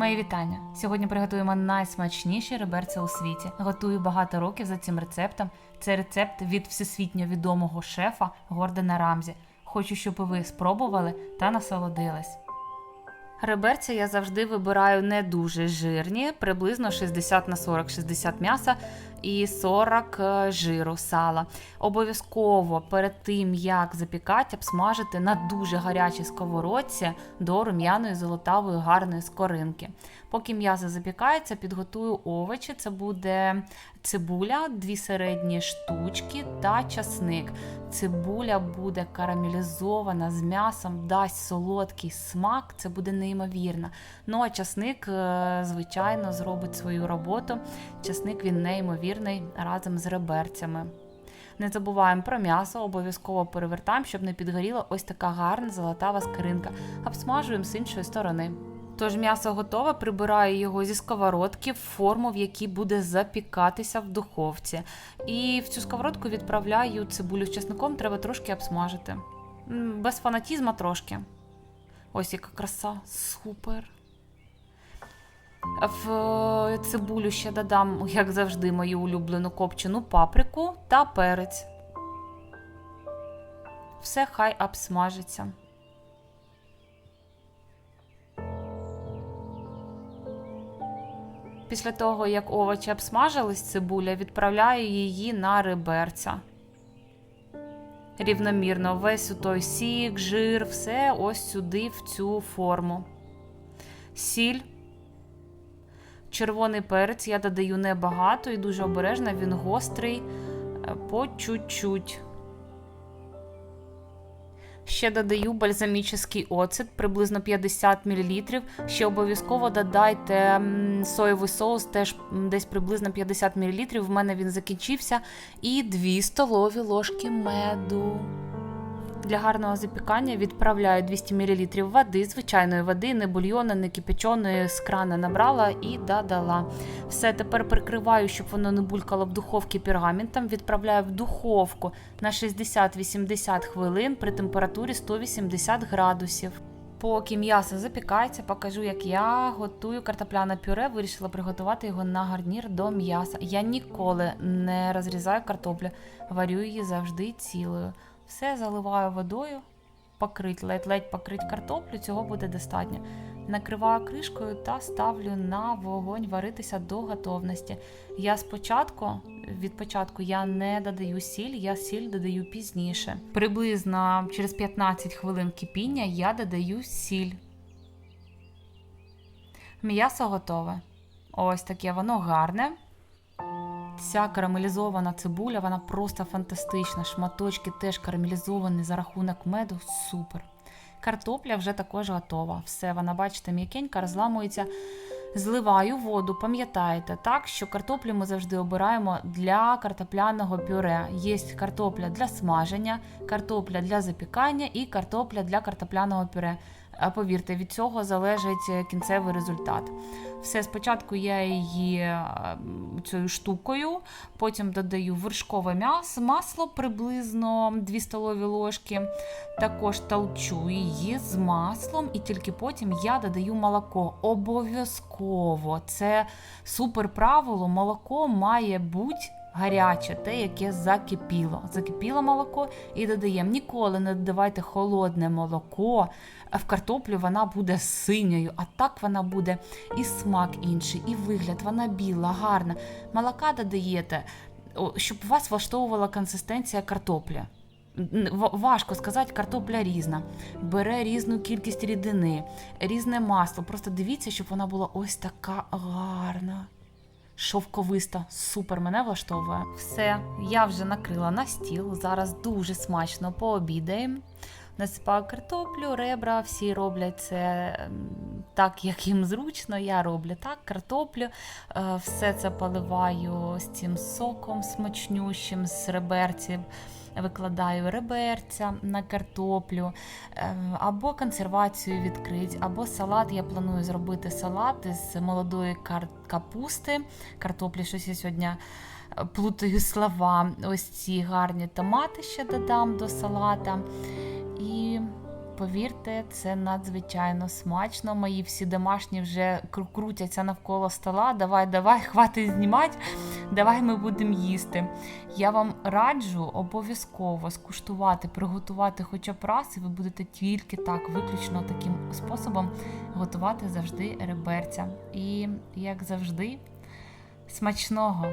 Мої вітання. Сьогодні приготуємо найсмачніші реберця у світі. Готую багато років за цим рецептом. Це рецепт від всесвітньо відомого шефа Гордона Рамзі. Хочу, щоб ви спробували та насолодились. Реберця я завжди вибираю не дуже жирні, приблизно 60 на 40, 60 м'яса і 40 е, жиру сала. Обов'язково перед тим, як запікати, обсмажити на дуже гарячій сковородці до рум'яної золотавої гарної скоринки. Поки м'ясо запікається, підготую овочі. Це буде цибуля, дві середні штучки та часник. Цибуля буде карамелізована з м'ясом, дасть солодкий смак, це буде неймовірно. Ну а часник, е, звичайно, зробить свою роботу. Часник він неймовірний разом з реберцями. Не забуваємо про м'ясо, обов'язково перевертаємо, щоб не підгоріла ось така гарна золотава скринка. Обсмажуємо з іншої сторони. Тож м'ясо готове, прибираю його зі сковородки в форму, в якій буде запікатися в духовці. І в цю сковородку відправляю цибулю з чесником, треба трошки обсмажити. Без фанатізма трошки. Ось яка краса, супер. В е, цибулю ще додам, як завжди, мою улюблену копчену паприку та перець. Все хай обсмажиться. Після того, як овочі обсмажились, цибуля, відправляю її на реберця. Рівномірно весь у той сік, жир, все ось сюди, в цю форму. Сіль. Червоний перець я додаю небагато і дуже обережно, він гострий е, по чуть-чуть. Ще додаю бальзамічний оцет, приблизно 50 мл. Ще обов'язково додайте соєвий соус, теж десь приблизно 50 мл. В мене він закінчився. І 2 столові ложки меду. Для гарного запікання відправляю 200 мл води, звичайної води, не бульйону, не кипяченої, з крана набрала і додала. Все, тепер прикриваю, щоб воно не булькало в духовці пергаментом. Відправляю в духовку на 60-80 хвилин при температурі 180 градусів. Поки м'ясо запікається, покажу, як я готую картопляне пюре. Вирішила приготувати його на гарнір до м'яса. Я ніколи не розрізаю картоплю, варю її завжди цілою. Все заливаю водою, покрить, ледь-ледь покрить картоплю, цього буде достатньо. Накриваю кришкою та ставлю на вогонь варитися до готовності. Я спочатку, від початку я не додаю сіль, я сіль додаю пізніше. Приблизно через 15 хвилин кипіння я додаю сіль. М'ясо готове. Ось таке воно гарне. Ця карамелізована цибуля, вона просто фантастична. Шматочки теж карамелізовані за рахунок меду. Супер. Картопля вже також готова. Все, вона, бачите, м'якенька, розламується. Зливаю воду, пам'ятаєте, так, що картоплю ми завжди обираємо для картопляного пюре. Є картопля для смаження, картопля для запікання і картопля для картопляного пюре. А Повірте, від цього залежить кінцевий результат. Все, спочатку я її е, цією штукою, потім додаю вершкове м'ясо, масло приблизно 2 столові ложки. Також толчу її з маслом, і тільки потім я додаю молоко. Обов'язково це супер правило. Молоко має бути. Гаряче, те, яке закипіло. Закипіло молоко і додаємо. Ніколи не додавайте холодне молоко. В картоплю вона буде синьою, а так вона буде і смак інший, і вигляд, вона біла, гарна. Молока додаєте, щоб вас влаштовувала консистенція картопля. Важко сказати, картопля різна, бере різну кількість рідини, різне масло. Просто дивіться, щоб вона була ось така гарна. Шовковиста, супер мене влаштовує. Все, я вже накрила на стіл. Зараз дуже смачно пообідаємо. Насипаю картоплю, ребра, всі роблять це так, як їм зручно. Я роблю так, картоплю. Е, Все це поливаю з цим соком смачнющим з реберців. Викладаю реберця на картоплю, е, або консервацію відкрити, або салат. Я планую зробити салат з молодої капусти, картоплі, щось я сьогодні е, плутаю слова. Ось ці гарні томати ще додам до салата. І повірте, це надзвичайно смачно. Мої всі домашні вже крутяться навколо стола. Давай, давай, хватить знімати. Давай ми будемо їсти. Я вам раджу обов'язково скуштувати, приготувати хоча б раз, і ви будете тільки так, виключно таким способом готувати завжди реберця. І як завжди, смачного!